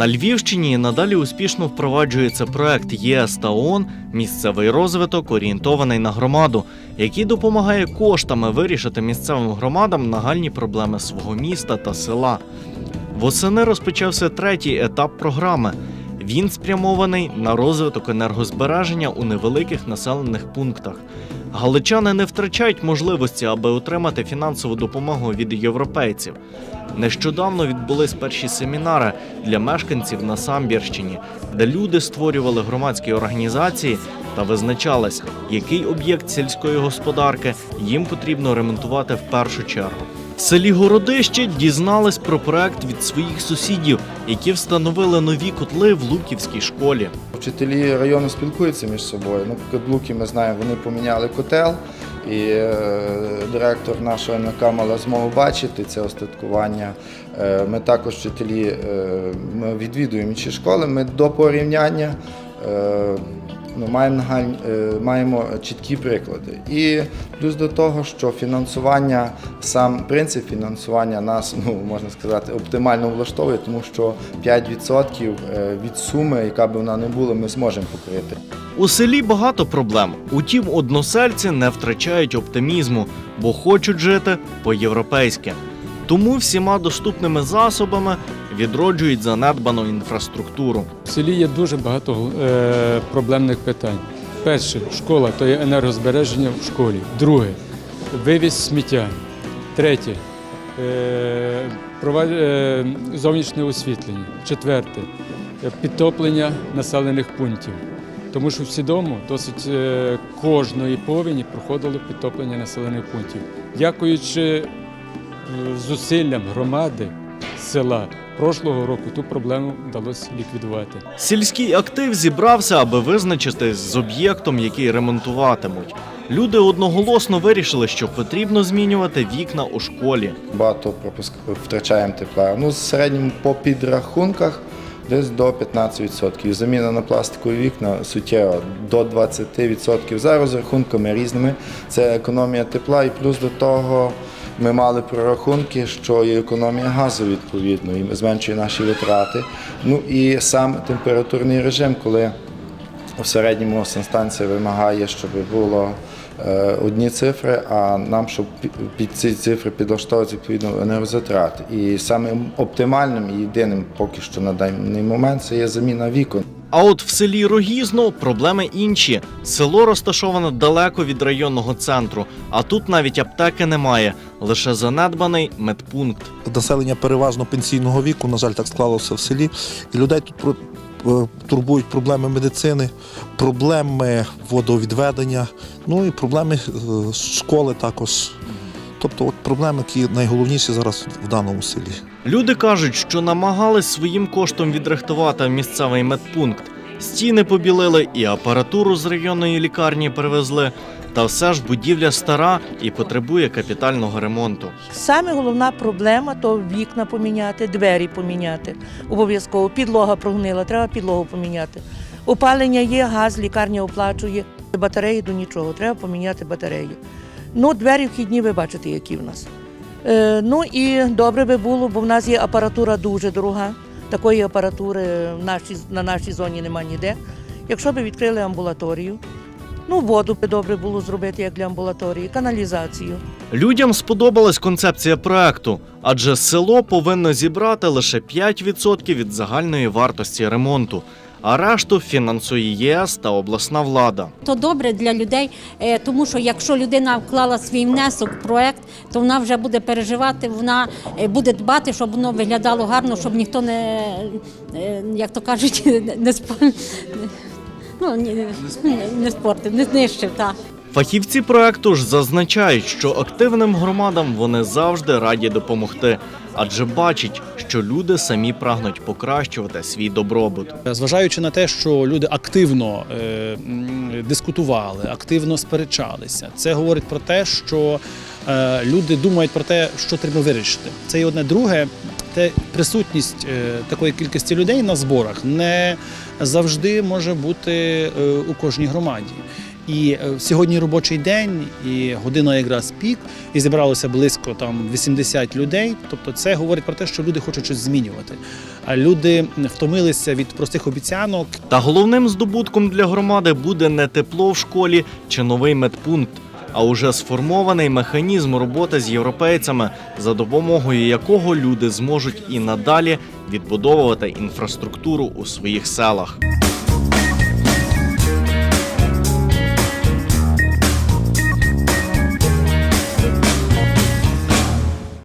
На Львівщині надалі успішно впроваджується проект ЄС та ООН Місцевий розвиток орієнтований на громаду, який допомагає коштами вирішити місцевим громадам нагальні проблеми свого міста та села. Восени розпочався третій етап програми. Він спрямований на розвиток енергозбереження у невеликих населених пунктах. Галичани не втрачають можливості, аби отримати фінансову допомогу від європейців. Нещодавно відбулись перші семінари для мешканців на Самбірщині, де люди створювали громадські організації та визначались, який об'єкт сільської господарки їм потрібно ремонтувати в першу чергу. В селі Городище дізнались про проект від своїх сусідів, які встановили нові котли в Луківській школі. Вчителі району спілкуються між собою. Наприклад, Луки ми знаємо, вони поміняли котел, і е, директор нашого НК мала змогу бачити це остаткування. Е, ми також вчителі е, ми відвідуємо інші школи. Ми до порівняння. Ми маємо, нагаль- е, маємо чіткі приклади. І плюс до того, що фінансування, сам принцип фінансування нас, ну можна сказати, оптимально влаштовує, тому що 5% е, від суми, яка б вона не була, ми зможемо покрити. У селі багато проблем. Утім, односельці не втрачають оптимізму, бо хочуть жити по-європейськи. Тому всіма доступними засобами відроджують занедбану інфраструктуру. В селі є дуже багато е, проблемних питань. Перше, школа то є енергозбереження в школі. Друге вивіз сміття. Третє е, е, зовнішнє освітлення. Четверте підтоплення населених пунктів. Тому що в Сідому досить кожної повені проходило підтоплення населених пунктів. Дякуючи зусиллям громади села прошлого року ту проблему вдалося ліквідувати. Сільський актив зібрався, аби визначитись з об'єктом, який ремонтуватимуть. Люди одноголосно вирішили, що потрібно змінювати вікна у школі. Багато пропуск... втрачаємо тепла. Ну, в середньому по підрахунках десь до 15%. Заміна на пластикові вікна суттєво до 20%. За розрахунками різними. Це економія тепла, і плюс до того ми мали прорахунки, що є економія газу відповідно, і зменшує наші витрати. Ну і сам температурний режим, коли в середньому санстанція вимагає, щоб було е, одні цифри, а нам, щоб під ці цифри підлаштовувати відповідно енергозатрат. І самим оптимальним і єдиним поки що на даний момент це є заміна вікон. А от в селі Рогізно проблеми інші. Село розташоване далеко від районного центру, а тут навіть аптеки немає, лише занедбаний медпункт. населення переважно пенсійного віку, на жаль, так склалося в селі. І людей тут е, турбують проблеми медицини, проблеми водовідведення, ну і проблеми е, школи також. Тобто, от проблеми, які найголовніші зараз в даному селі. Люди кажуть, що намагались своїм коштом відрихтувати місцевий медпункт. Стіни побілили і апаратуру з районної лікарні привезли. Та все ж будівля стара і потребує капітального ремонту. Саме головна проблема то вікна поміняти, двері поміняти. Обов'язково підлога прогнила, треба підлогу поміняти. Опалення є, газ, лікарня оплачує. Батареї до нічого, треба поміняти батареї. Ну, двері вхідні, ви бачите, які в нас. Е, ну і добре би було, бо в нас є апаратура дуже дорога. Такої апаратури в нашій, на нашій зоні нема ніде. Якщо б відкрили амбулаторію, ну воду би добре було зробити як для амбулаторії, каналізацію. Людям сподобалась концепція проекту, адже село повинно зібрати лише 5% від загальної вартості ремонту, а решту фінансує ЄС та обласна влада. То добре для людей, е, тому що якщо людина вклала свій внесок в проект, то вона вже буде переживати, вона е, буде дбати, щоб воно виглядало гарно, щоб ніхто не, е, як то кажуть, не спор... ну, не, не спортив, не знищив. Так. Фахівці проекту ж зазначають, що активним громадам вони завжди раді допомогти, адже бачать, що люди самі прагнуть покращувати свій добробут. Зважаючи на те, що люди активно е, дискутували, активно сперечалися, це говорить про те, що е, люди думають про те, що треба вирішити. Це і одне друге. Те присутність е, такої кількості людей на зборах не завжди може бути е, у кожній громаді. І е, сьогодні робочий день, і година якраз пік, і зібралося близько там 80 людей. Тобто, це говорить про те, що люди хочуть щось змінювати. А люди втомилися від простих обіцянок, Та головним здобутком для громади буде не тепло в школі чи новий медпункт, а уже сформований механізм роботи з європейцями, за допомогою якого люди зможуть і надалі відбудовувати інфраструктуру у своїх селах.